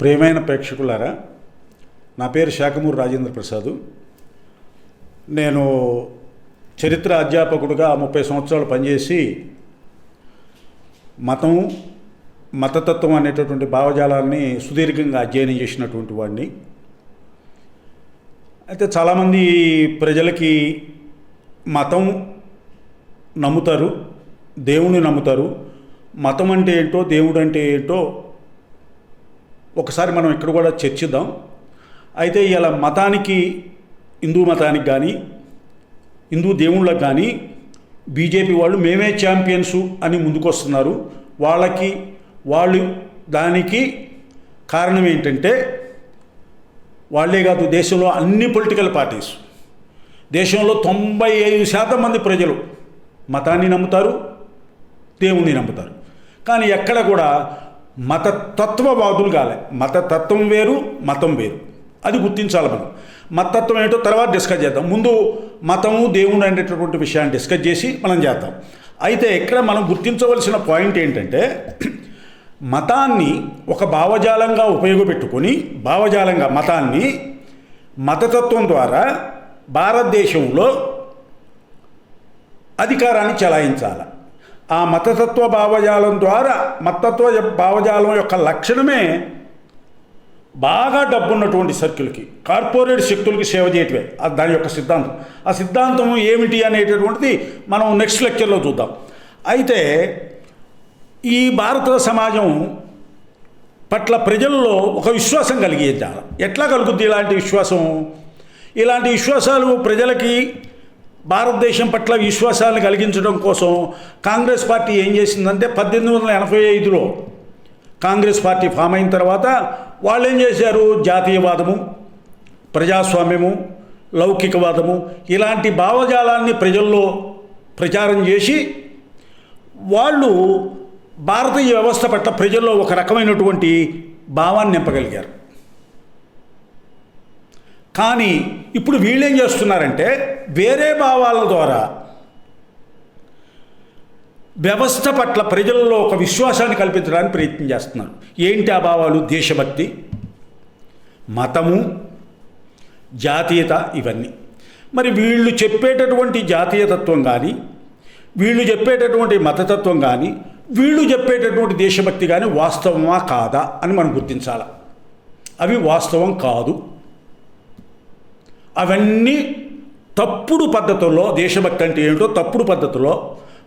ప్రియమైన ప్రేక్షకులారా నా పేరు శాఖమూరు రాజేంద్ర ప్రసాద్. నేను చరిత్ర అధ్యాపకుడుగా ముప్పై సంవత్సరాలు పనిచేసి మతం మతతత్వం అనేటటువంటి భావజాలాన్ని సుదీర్ఘంగా అధ్యయనం చేసినటువంటి వాడిని. అయితే చాలామంది ప్రజలకి మతం నమ్ముతారు దేవుణ్ణి నమ్ముతారు. మతం అంటే ఏంటో దేవుడు అంటే ఏంటో ఒకసారి మనం ఇక్కడ కూడా చర్చిద్దాం. అయితే ఇలా మతానికి హిందూ మతానికి కానీ హిందూ దేవుళ్ళకి కానీ బీజేపీ వాళ్ళు మేమే ఛాంపియన్స్ అని ముందుకొస్తున్నారు. వాళ్ళకి వాళ్ళు దానికి కారణం ఏంటంటే వాళ్ళే కాదు దేశంలో అన్ని పొలిటికల్ పార్టీస్. దేశంలో తొంభై ఐదు శాతం మంది ప్రజలు మతాన్ని నమ్ముతారు దేవుణ్ణి నమ్ముతారు. కానీ ఎక్కడ కూడా మత తత్వవాదులు కాలే. మతతత్వం వేరు మతం వేరు. అది గుర్తించాలి మనం. మతత్వం ఏంటో తర్వాత డిస్కస్ చేద్దాం. ముందు మతము దేవుడు అనేటటువంటి విషయాన్ని డిస్కస్ చేసి మనం చేద్దాం. అయితే ఇక్కడ మనం గుర్తించవలసిన పాయింట్ ఏంటంటే మతాన్ని ఒక భావజాలంగా ఉపయోగపెట్టుకొని భావజాలంగా మతాన్ని మతతత్వం ద్వారా భారతదేశంలో అధికారాన్ని చెలాయించాలి. ఆ మతతత్వ భావజాలం ద్వారా మతత్వ భావజాలం యొక్క లక్షణమే బాగా డబ్బున్నటువంటి సర్కిల్కి కార్పొరేట్ శక్తులకి సేవ చేయటమే. దాని యొక్క సిద్ధాంతం. ఆ సిద్ధాంతం ఏమిటి అనేటటువంటిది మనం నెక్స్ట్ లెక్చర్లో చూద్దాం. అయితే ఈ భారత సమాజం పట్ల ప్రజల్లో ఒక విశ్వాసం కలిగించాలి ఎట్లా కలుగుద్ది ఇలాంటి విశ్వాసం? ఇలాంటి విశ్వాసాలు ప్రజలకి భారతదేశం పట్ల విశ్వాసాలను కలిగించడం కోసం కాంగ్రెస్ పార్టీ ఏం చేసిందంటే పద్దెనిమిది వందల ఎనభై ఐదులో కాంగ్రెస్ పార్టీ ఫామ్ అయిన తర్వాత వాళ్ళు ఏం చేశారు? జాతీయవాదము ప్రజాస్వామ్యము లౌకికవాదము ఇలాంటి భావజాలాన్ని ప్రజల్లో ప్రచారం చేసి వాళ్ళు భారతీయ వ్యవస్థ పట్ల ప్రజల్లో ఒక రకమైనటువంటి భావాన్ని నింపగలిగారు. కానీ ఇప్పుడు వీళ్ళేం చేస్తున్నారంటే వేరే భావాల ద్వారా వ్యవస్థ పట్ల ప్రజల్లో ఒక విశ్వాసాన్ని కల్పించడానికి ప్రయత్నం చేస్తున్నారు. ఏంటి ఆ భావాలు? దేశభక్తి మతము జాతీయత ఇవన్నీ. మరి వీళ్ళు చెప్పేటటువంటి జాతీయతత్వం కానీ వీళ్ళు చెప్పేటటువంటి మతతత్వం కానీ వీళ్ళు చెప్పేటటువంటి దేశభక్తి కానీ వాస్తవమా కాదా అని మనం గుర్తించాలి. అవి వాస్తవం కాదు. అవన్నీ తప్పుడు పద్ధతుల్లో దేశభక్తి అంటే ఏంటో తప్పుడు పద్ధతిలో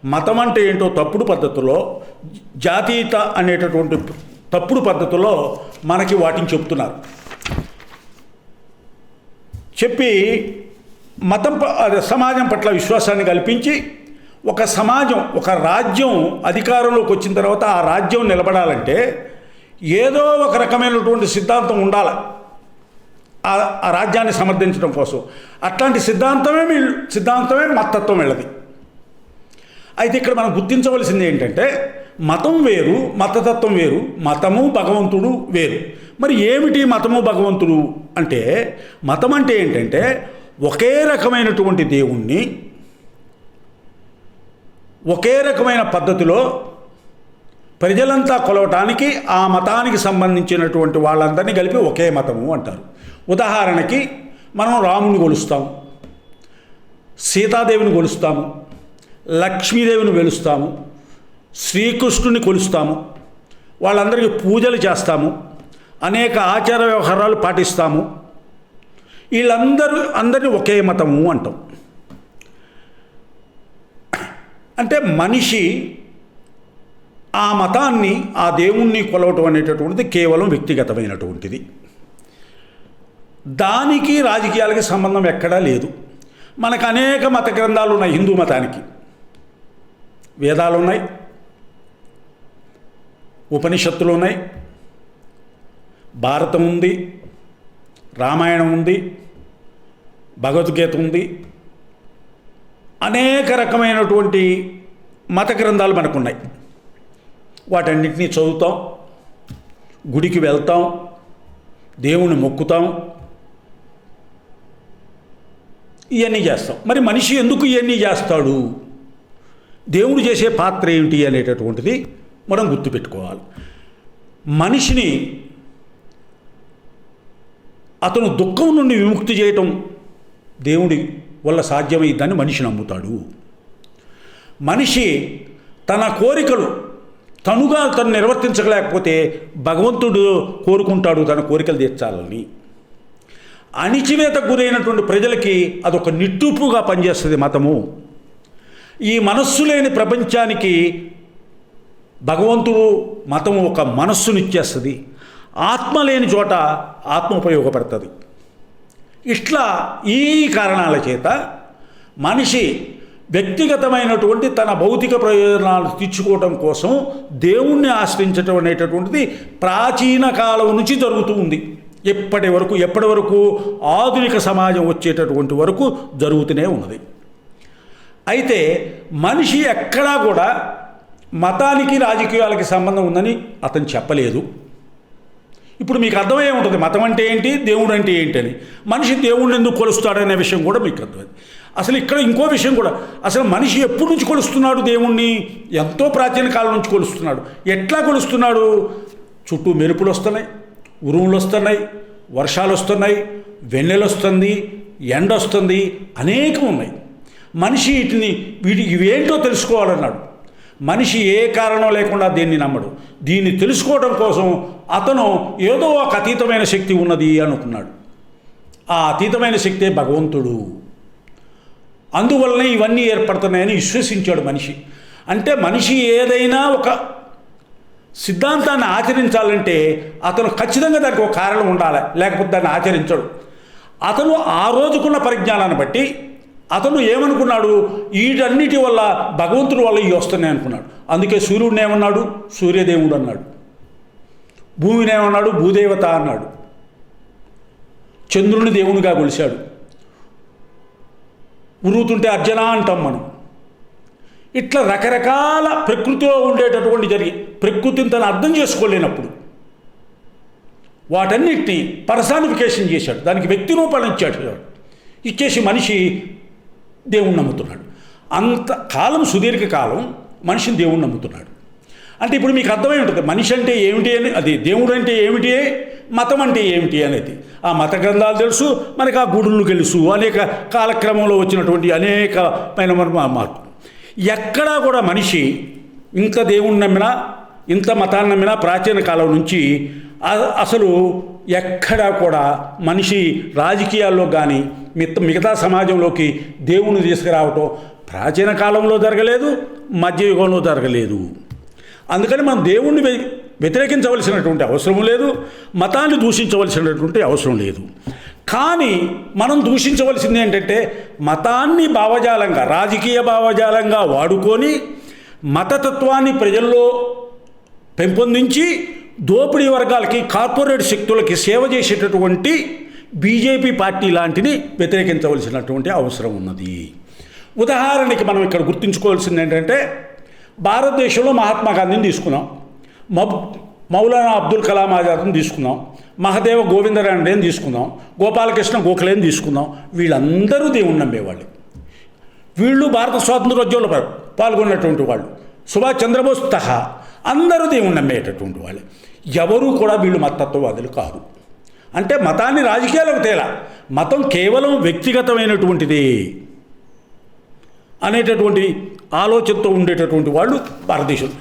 మతం అంటే ఏంటో తప్పుడు పద్ధతిలో జాతీయత అనేటటువంటి తప్పుడు పద్ధతిలో మనకి వాటిని చెప్తున్నారు చెప్పి మతం ప- అదే సమాజం పట్ల విశ్వాసాన్ని కల్పించి ఒక సమాజం ఒక రాజ్యం అధికారంలోకి వచ్చిన తర్వాత ఆ రాజ్యం నిలబడాలంటే ఏదో ఒక రకమైనటువంటి సిద్ధాంతం ఉండాలి. ఆ రాజ్యాన్ని సమర్థించడం కోసం. అట్లాంటి సిద్ధాంతమే వీళ్ళు సిద్ధాంతమే మతత్వం వెళ్ళది. అయితే ఇక్కడ మనం గుర్తించవలసింది ఏంటంటే మతం వేరు మతతత్వం వేరు మతము భగవంతుడు వేరు. మరి ఏమిటి మతము భగవంతుడు అంటే మతం అంటే ఏంటంటే ఒకే రకమైనటువంటి దేవుణ్ణి ఒకే రకమైన పద్ధతిలో ప్రజలంతా కొలవటానికి ఆ మతానికి సంబంధించినటువంటి వాళ్ళందరినీ కలిపి ఒకే మతము అంటారు. ఉదాహరణకి మనం రాముని కొలుస్తాం సీతాదేవిని కొలుస్తాము లక్ష్మీదేవిని వెలుస్తాము శ్రీకృష్ణుని కొలుస్తాము వాళ్ళందరికీ పూజలు చేస్తాము అనేక ఆచార వ్యవహారాలు పాటిస్తాము. వీళ్ళందరూ అందరినీ ఒకే మతము అంటాం. అంటే మనిషి ఆ మతాన్ని ఆ దేవుణ్ణి కొలవటం అనేటటువంటిది కేవలం వ్యక్తిగతమైనటువంటిది. దానికి రాజకీయాలకి సంబంధం ఎక్కడా లేదు. మనకు అనేక మత గ్రంథాలు ఉన్నాయి హిందూ మతానికి. వేదాలు ఉన్నాయి ఉపనిషత్తులు ఉన్నాయి. భారతం ఉంది. రామాయణం ఉంది. భగవద్గీత ఉంది. అనేక రకమైనటువంటి మత గ్రంథాలు మనకున్నాయి. వాటన్నిటినీ చదువుతాం. గుడికి వెళ్తాం. దేవుణ్ణి మొక్కుతాం. ఇవన్నీ చేస్తాం. మరి మనిషి ఎందుకు ఇవన్నీ చేస్తాడు? దేవుడు చేసే పాత్ర ఏమిటి అనేటటువంటిది మనం గుర్తుపెట్టుకోవాలి. మనిషిని అతను దుఃఖం నుండి విముక్తి చేయటం దేవుడి వల్ల సాధ్యమైందని మనిషి నమ్ముతాడు. మనిషి తన కోరికలు తనుగా తను నిర్వర్తించలేకపోతే భగవంతుడు కోరుకుంటాడు తన కోరికలు తీర్చాలని. అణిచివేత గురైనటువంటి ప్రజలకి అదొక నిట్టూపుగా పనిచేస్తుంది మతము. ఈ మనస్సు లేని ప్రపంచానికి భగవంతుడు మతం ఒక మనస్సునిచ్చేస్తుంది ఆత్మ లేని చోట ఆత్మ ఉపయోగపడుతుంది. ఇట్లా ఈ కారణాల చేత మనిషి వ్యక్తిగతమైనటువంటి తన భౌతిక ప్రయోజనాలు తీర్చుకోవటం కోసం దేవుణ్ణి ఆశ్రయించటం అనేటటువంటిది ప్రాచీన కాలం నుంచి జరుగుతూ ఉంది. ఇప్పటి వరకు ఎప్పటి వరకు ఆధునిక సమాజం వచ్చేటటువంటి వరకు జరుగుతూనే ఉన్నది. అయితే మనిషి ఎక్కడా కూడా మతానికి రాజకీయాలకి సంబంధం ఉందని అతను చెప్పలేదు. ఇప్పుడు మీకు అర్థమయ్యే ఉంటుంది మతం అంటే ఏంటి దేవుడు అంటే ఏంటి అని. మనిషి దేవుడిని ఎందుకు కొలుస్తాడనే విషయం కూడా మీకు అర్థమైంది. అసలు ఇక్కడ ఇంకో విషయం కూడా అసలు మనిషి ఎప్పటి నుంచి కొలుస్తున్నాడు దేవుణ్ణి? ఎంతో ప్రాచీన కాలం నుంచి కొలుస్తున్నాడు. ఎట్లా కొలుస్తున్నాడు? చుట్టూ మెరుపులు వస్తున్నాయి. ఉరుములు వస్తున్నాయి వర్షాలు వస్తున్నాయి వెన్నెలు వస్తుంది ఎండ వస్తుంది అనేకం ఉన్నాయి మనిషి వీటిని వీటి ఇవేంటో తెలుసుకోవాలన్నాడు. మనిషి ఏ కారణం లేకుండా దీన్ని నమ్మడు. దీన్ని తెలుసుకోవడం కోసం అతను ఏదో ఒక అతీతమైన శక్తి ఉన్నది అనుకున్నాడు. ఆ అతీతమైన శక్తే భగవంతుడు. అందువలనే ఇవన్నీ ఏర్పడుతున్నాయని విశ్వసించాడు మనిషి. అంటే మనిషి ఏదైనా ఒక సిద్ధాంతాన్ని ఆచరించాలంటే అతను ఖచ్చితంగా దానికి ఒక కారణం ఉండాలి. లేకపోతే దాన్ని ఆచరించడు. అతను ఆ రోజుకున్న పరిజ్ఞానాన్ని బట్టి అతను ఏమనుకున్నాడు? వీటన్నిటి వల్ల భగవంతుడి వల్ల ఇవి వస్తున్నాయి అనుకున్నాడు. అందుకే సూర్యుడిని ఏమన్నాడు? సూర్యదేవుడు అన్నాడు. భూమిని ఏమన్నాడు? భూదేవత అన్నాడు. చంద్రుని దేవునిగా కొలిశాడు. ఉరుగుతుంటే అర్జన అంటాం మనం. ఇట్లా రకరకాల ప్రకృతిలో ఉండేటటువంటి జరిగి ప్రకృతిని తను అర్థం చేసుకోలేనప్పుడు వాటన్నిటినీ పర్సానిఫికేషన్ చేశాడు. దానికి వ్యక్తి రూపాన్ని ఇచ్చాడు ఇచ్చేసి మనిషి దేవుణ్ణి నమ్ముతున్నాడు. అంత కాలం సుదీర్ఘ కాలం మనిషిని దేవుణ్ణి నమ్ముతున్నాడు. అంటే ఇప్పుడు మీకు అర్థమై ఉంటుంది మనిషి అంటే ఏమిటి అని అది దేవుడు అంటే ఏమిటి మతం అంటే ఏమిటి అనేది. ఆ మత గ్రంథాలు తెలుసు మనకి ఆ గుడులు తెలుసు అనేక కాలక్రమంలో వచ్చినటువంటి అనేకమైన మార్పు ఎక్కడా కూడా మనిషి ఇంత దేవుణ్ణి నమ్మినా ఇంత మతాన్ని నమ్మినా ప్రాచీన కాలం నుంచి అసలు ఎక్కడా కూడా మనిషి రాజకీయాల్లో కానీ మిత మిగతా సమాజంలోకి దేవుణ్ణి తీసుకురావటం ప్రాచీన కాలంలో జరగలేదు మధ్యయుగంలో జరగలేదు. అందుకని మనం దేవుణ్ణి వ్యతిరేకించవలసినటువంటి అవసరం లేదు మతాన్ని దూషించవలసినటువంటి అవసరం లేదు. కానీ మనం దూషించవలసింది ఏంటంటే మతాన్ని భావజాలంగా రాజకీయ భావజాలంగా వాడుకొని మతతత్వాన్ని ప్రజల్లో పెంపొందించి దోపిడీ వర్గాలకి కార్పొరేట్ శక్తులకి సేవ చేసేటటువంటి బీజేపీ పార్టీ లాంటిని వ్యతిరేకించవలసినటువంటి అవసరం ఉన్నది. ఉదాహరణకి మనం ఇక్కడ గుర్తుంచుకోవాల్సింది ఏంటంటే భారతదేశంలో మహాత్మా గాంధీని తీసుకున్నాం. మబ్ మౌలానా అబ్దుల్ కలాం ఆజాద్ని తీసుకుందాం మహదేవ గోవిందరాండేని తీసుకుందాం గోపాలకృష్ణ గోఖలేని తీసుకుందాం. వీళ్ళందరూ దేవుణ్ణి నమ్మేవాళ్ళు. వీళ్ళు భారత స్వాతంత్రోద్యమంలో పా- పాల్గొన్నటువంటి వాళ్ళు. సుభాష్ చంద్రబోస్ తహా అందరూ దేవుణ్ణి నమ్మేటటువంటి వాళ్ళు. ఎవరూ కూడా వీళ్ళు మతత్వవాదులు కాదు అంటే మతాన్ని రాజకీయాలకు తేలా. మతం కేవలం వ్యక్తిగతమైనటువంటిది అనేటటువంటి ఆలోచనతో ఉండేటటువంటి వాళ్ళు భారతదేశం.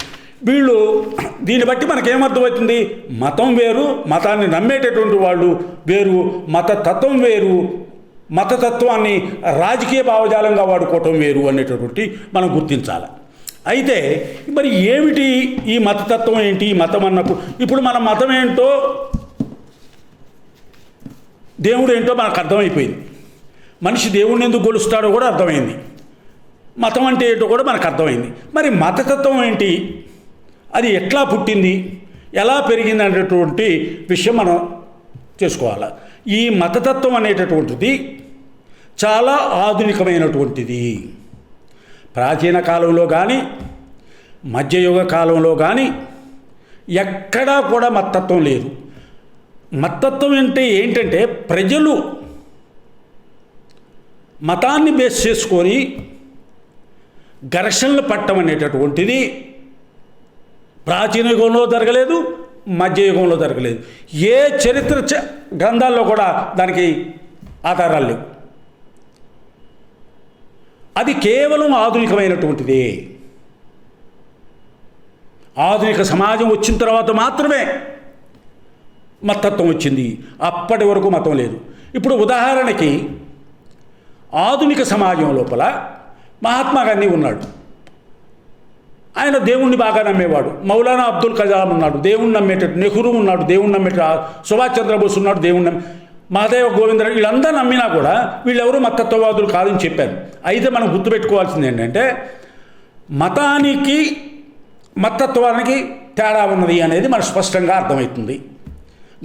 వీళ్ళు దీన్ని బట్టి మనకేమర్థమవుతుంది? మతం వేరు మతాన్ని నమ్మేటటువంటి వాళ్ళు వేరు మత తత్వం వేరు మతతత్వాన్ని రాజకీయ భావజాలంగా వాడుకోవటం వేరు అనేటటువంటి మనం గుర్తించాలి. అయితే మరి ఏమిటి ఈ మతతత్వం ఏంటి? ఈ మతం అన్నప్పుడు ఇప్పుడు మన మతం ఏంటో దేవుడు ఏంటో మనకు అర్థమైపోయింది. మనిషి దేవుడిని ఎందుకు గొలుస్తాడో కూడా అర్థమైంది. మతం అంటే ఏంటో కూడా మనకు అర్థమైంది. మరి మతతత్వం ఏంటి? అది ఎట్లా పుట్టింది? ఎలా పెరిగింది అనేటటువంటి విషయం మనం చేసుకోవాలి ఈ మతతత్వం అనేటటువంటిది చాలా ఆధునికమైనటువంటిది. ప్రాచీన కాలంలో కానీ మధ్యయుగ కాలంలో కానీ ఎక్కడా కూడా మతత్వం లేదు. మతత్వం అంటే ఏంటంటే ప్రజలు మతాన్ని బేస్ చేసుకొని ఘర్షణలు పట్టం అనేటటువంటిది ప్రాచీన యుగంలో జరగలేదు మధ్యయుగంలో జరగలేదు. ఏ చరిత్ర చ గ్రంథాల్లో కూడా దానికి ఆధారాలు లేవు. అది కేవలం ఆధునికమైనటువంటిదే. ఆధునిక సమాజం వచ్చిన తర్వాత మాత్రమే మతత్వం వచ్చింది. అప్పటి వరకు మతం లేదు. ఇప్పుడు ఉదాహరణకి ఆధునిక సమాజం లోపల మహాత్మా గాంధీ ఉన్నాడు. ఆయన దేవుణ్ణి బాగా నమ్మేవాడు. మౌలానా అబ్దుల్ కలాం ఉన్నాడు దేవుణ్ణి నమ్మేటట్టు నెహ్రూ ఉన్నాడు దేవుణ్ణి నమ్మేటట్టు సుభాష్ చంద్రబోస్ ఉన్నాడు దేవుణ్ణి నమ్మే మహాదేవ గోవిందరావు వీళ్ళందరూ నమ్మినా కూడా వీళ్ళెవరూ మతత్వవాదులు కాదని చెప్పారు. అయితే మనం గుర్తుపెట్టుకోవాల్సింది ఏంటంటే మతానికి మతత్వానికి తేడా ఉన్నది అనేది మనకు స్పష్టంగా అర్థమవుతుంది.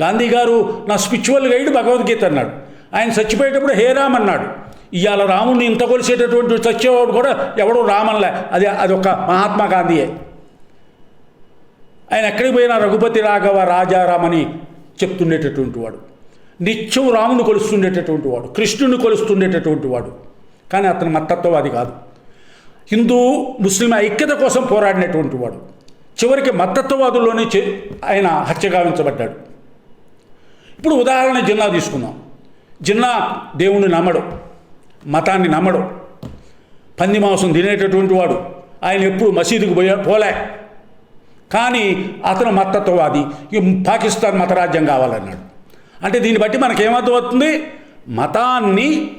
గాంధీ గారు నా స్పిరిచువల్ గైడ్ భగవద్గీత అన్నాడు. ఆయన చచ్చిపోయేటప్పుడు హేరామ్ అన్నాడు. ఇవాళ రాముడిని ఇంత కొలిసేటటువంటి చచ్చేవాడు కూడా ఎవడో రామన్లే. అది అది ఒక మహాత్మా గాంధీయే. ఆయన ఎక్కడికి పోయినా రఘుపతి రాఘవ రాజారామని చెప్తుండేటటువంటి వాడు. నిత్యం రాముని కొలుస్తుండేటటువంటి వాడు కృష్ణుని కొలుస్తుండేటటువంటి వాడు. కానీ అతను మతత్వవాది కాదు. హిందూ ముస్లిం ఐక్యత కోసం పోరాడినటువంటి వాడు. చివరికి మతత్వవాదుల్లోనే చే ఆయన హత్యగావించబడ్డాడు ఇప్పుడు ఉదాహరణ జిన్నా తీసుకుందాం. జిన్నా దేవుణ్ణి నమ్మడు. మతాన్ని నమ్మడు. పంది మాంసం తినేటటువంటి వాడు ఆయన ఎప్పుడు మసీదుకు పోయా పోలే. కానీ అతను మతత్వవాది. పాకిస్తాన్ మతరాజ్యం కావాలన్నాడు. అంటే దీన్ని బట్టి మనకేమర్థమవుతుంది? మతాన్ని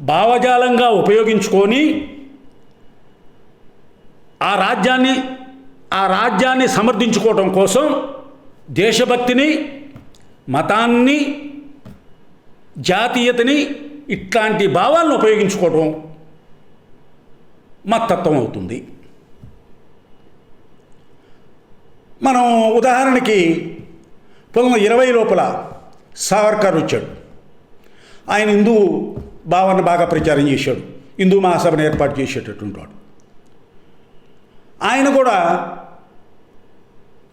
భావజాలంగా ఉపయోగించుకొని ఆ రాజ్యాన్ని ఆ రాజ్యాన్ని సమర్థించుకోవటం కోసం దేశభక్తిని మతాన్ని జాతీయతని ఇట్లాంటి భావాలను ఉపయోగించుకోవటం మత్తత్వం అవుతుంది. మనం ఉదాహరణకి పంతొమ్మిది ఇరవై లోపల సావర్కర్ వచ్చాడు. ఆయన హిందూ భావాన్ని బాగా ప్రచారం చేశాడు. హిందూ మహాసభను ఏర్పాటు చేసేటటువంటి వాడు. ఆయన కూడా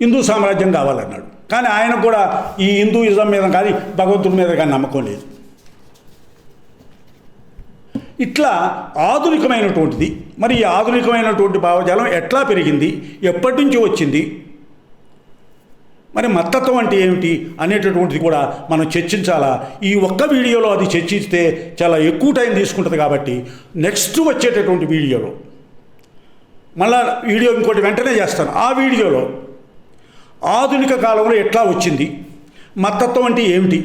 హిందూ సామ్రాజ్యం కావాలన్నాడు. కానీ ఆయనకు కూడా ఈ హిందూయిజం మీద కానీ భగవంతుడి మీద కానీ నమ్మకం లేదు. ఇట్లా ఆధునికమైనటువంటిది. మరి ఈ ఆధునికమైనటువంటి భావజాలం ఎట్లా పెరిగింది? ఎప్పటి నుంచి వచ్చింది? మరి మత్తత్వం అంటే ఏమిటి అనేటటువంటిది కూడా మనం చర్చించాలా? ఈ ఒక్క వీడియోలో అది చర్చిస్తే చాలా ఎక్కువ టైం తీసుకుంటుంది కాబట్టి నెక్స్ట్ వచ్చేటటువంటి వీడియోలో. మళ్ళా వీడియో ఇంకోటి వెంటనే చేస్తాను. ఆ వీడియోలో ఆధునిక కాలంలో ఎట్లా వచ్చింది? మత్తత్వం అంటే ఏమిటి?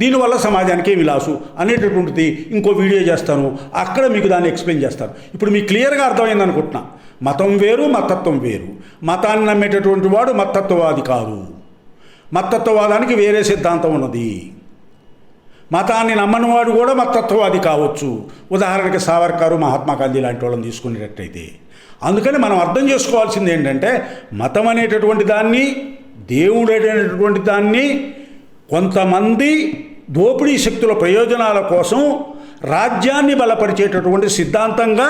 దీనివల్ల సమాజానికి ఏమి లాసు అనేటటువంటిది ఇంకో వీడియో చేస్తాను. అక్కడ మీకు దాన్ని ఎక్స్ప్లెయిన్ చేస్తాను. ఇప్పుడు మీకు క్లియర్గా అర్థమైంది అనుకుంటున్నా. మతం వేరు మతత్వం వేరు. మతాన్ని నమ్మేటటువంటి వాడు మతత్వవాది కాదు. మతత్వవాదానికి వేరే సిద్ధాంతం ఉన్నది. మతాన్ని నమ్మనివాడు కూడా మతత్వవాది కావచ్చు. ఉదాహరణకి సావర్కరు మహాత్మా గాంధీ లాంటి వాళ్ళని తీసుకునేటట్టయితే. అందుకని మనం అర్థం చేసుకోవాల్సింది ఏంటంటే మతం అనేటటువంటి దాన్ని దేవుడు అనేటటువంటి దాన్ని కొంతమంది దోపిడీ శక్తుల ప్రయోజనాల కోసం రాజ్యాన్ని బలపరిచేటటువంటి సిద్ధాంతంగా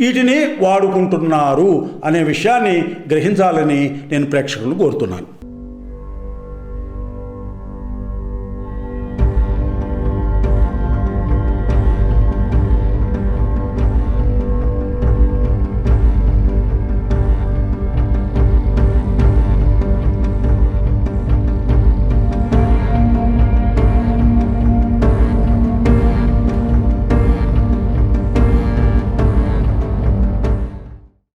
వీటిని వాడుకుంటున్నారు అనే విషయాన్ని గ్రహించాలని నేను ప్రేక్షకులను కోరుతున్నాను.